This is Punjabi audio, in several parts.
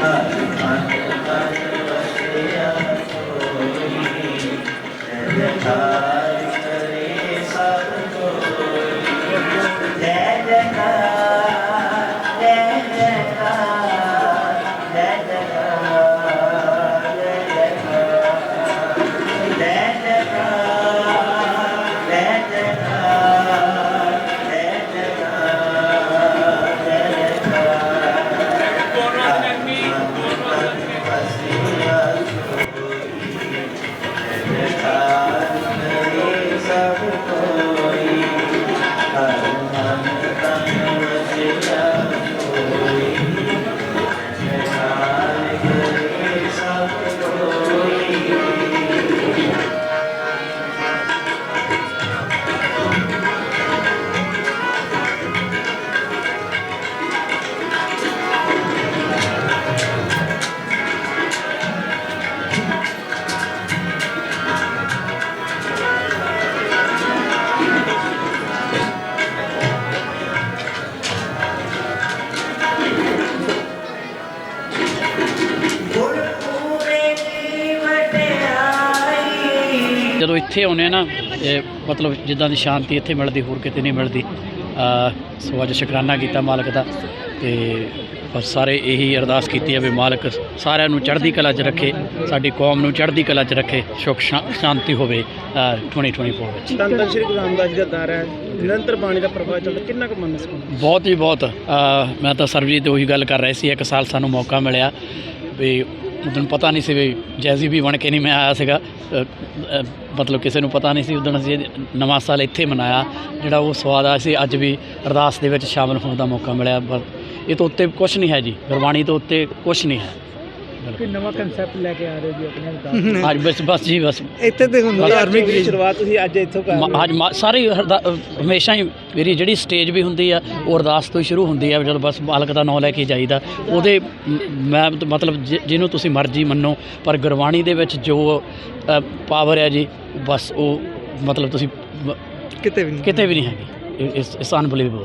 Uh... ਜਦੋਂ ਇੱਥੇ ਆਉਂਦੇ ਆ ਨਾ ਇਹ ਮਤਲਬ ਜਿੱਦਾਂ ਦੀ ਸ਼ਾਂਤੀ ਇੱਥੇ ਮਿਲਦੀ ਹੋਰ ਕਿਤੇ ਨਹੀਂ ਮਿਲਦੀ। ਸੋ ਅੱਜ ਸ਼ੁਕਰਾਨਾ ਕੀਤਾ ਮਾਲਕ ਦਾ ਤੇ ਬਸ ਸਾਰੇ ਇਹੀ ਅਰਦਾਸ ਕੀਤੀ ਹੈ ਵੀ ਮਾਲਕ ਸਾਰਿਆਂ ਨੂੰ ਚੜ੍ਹਦੀ ਕਲਾ 'ਚ ਰੱਖੇ ਸਾਡੀ ਕੌਮ ਨੂੰ ਚੜ੍ਹਦੀ ਕਲਾ 'ਚ ਰੱਖੇ ਸੁਖ ਸ਼ਾਂਤੀ ਹੋਵੇ ਅ, 2024 ਵਿੱਚ। ਧੰਨ ਸ਼੍ਰੀ ਗੁਰੂ ਰਾਮਦਾਸ ਜੀ ਦਾ ਦਰ ਹੈ ਨਿਰੰਤਰ ਬਾਣੀ ਦਾ ਪ੍ਰਭਾਵ ਚੱਲਦਾ ਕਿੰਨਾ ਕੁ ਮਨ ਸਕੂਨ ਬਹੁਤ ਹੀ ਬਹੁਤ। ਮੈਂ ਤਾਂ ਸਰਬਜੀਤ ਉਹੀ ਗੱਲ ਕਰ ਰਿਹਾ ਸੀ ਇੱਕ ਸਾਲ ਸਾਨੂੰ ਮੌਕਾ ਮਿਲਿਆ ਵੀ ਉਦੋਂ ਪਤਾ ਨਹੀਂ ਸੀ ਵੀ ਜੈਜ਼ੀ ਵੀ ਬਣ ਕੇ ਨਹੀਂ ਮੈਂ ਆਇਆ ਸੀਗਾ। ਮਤਲਬ ਕਿਸੇ ਨੂੰ ਪਤਾ ਨਹੀਂ ਸੀ, ਉਦੋਂ ਅਸੀਂ ਨਵਾਂ ਸਾਲ ਇੱਥੇ ਮਨਾਇਆ, ਜਿਹੜਾ ਉਹ ਸਵਾਦ ਆ ਸੀ। ਅੱਜ ਵੀ ਅਰਦਾਸ ਦੇ ਵਿੱਚ ਸ਼ਾਮਲ ਹੋਣ ਦਾ ਮੌਕਾ ਮਿਲਿਆ। ਪਰ ਇਹ ਤੋਂ ਉੱਤੇ ਕੁਝ ਨਹੀਂ ਹੈ ਜੀ। ਗੁਰਬਾਣੀ ਤੋਂ ਉੱਤੇ ਕੁਝ ਨਹੀਂ ਹੈ। ਕੋਈ ਨਵਾਂ ਕਨਸੈਪਟ ਲੈ ਕੇ ਆ ਰਹੇ ਜੀ ਆਪਣੇ ਅਰਦਾਸ ਅੱਜ ਬਸ ਬਸ ਜੀ ਬਸ। ਇੱਥੇ ਤੇ ਹੁੰਦਾ ਬਸ। ਧਾਰਮਿਕ ਦੀ ਸ਼ੁਰੂਆਤ ਤੁਸੀਂ ਅੱਜ ਇੱਥੋਂ ਕਰ ਮ- ਅੱਜ ਮ- ਸਾਰੀ ਹਮੇਸ਼ਾ ਹੀ ਮੇਰੀ ਜਿਹੜੀ ਸਟੇਜ ਵੀ ਹੁੰਦੀ ਆ ਉਹ ਅਰਦਾਸ ਤੋਂ ਹੀ ਸ਼ੁਰੂ ਹੁੰਦੀ ਆ ਜਦੋਂ ਬਸ ਮਾਲਕ ਦਾ ਨਾਮ ਲੈ ਕੇ ਜਾਈਦਾ। ਉਹਦੇ ਮ- ਮੈਂ ਤਾਂ ਮਤਲਬ ਜਿ- ਜਿਹਨੂੰ ਤੁਸੀਂ ਮਰਜ਼ੀ ਮੰਨੋ ਪਰ ਗੁਰਬਾਣੀ ਦੇ ਵਿੱਚ ਜੋ ਪਾਵਰ ਹੈ ਜੀ ਬਸ ਉਹ ਮਤਲਬ ਤੁਸੀਂ ਮ- ਕਿਤੇ ਵੀ ਕਿਤੇ ਵੀ ਨਹੀਂ ਹੈਗੀ। ਇਸ ਇਸ ਅਨਬਲੀਵੇਬਲ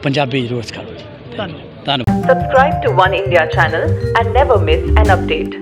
ਪੰਜਾਬੀ ਜ਼ਰੂਰ ਸਿਖਾਓ ਜੀ ਧੰਨਵਾਦ ਧੰਨਵਾਦ Subscribe to One India channel and never miss an update.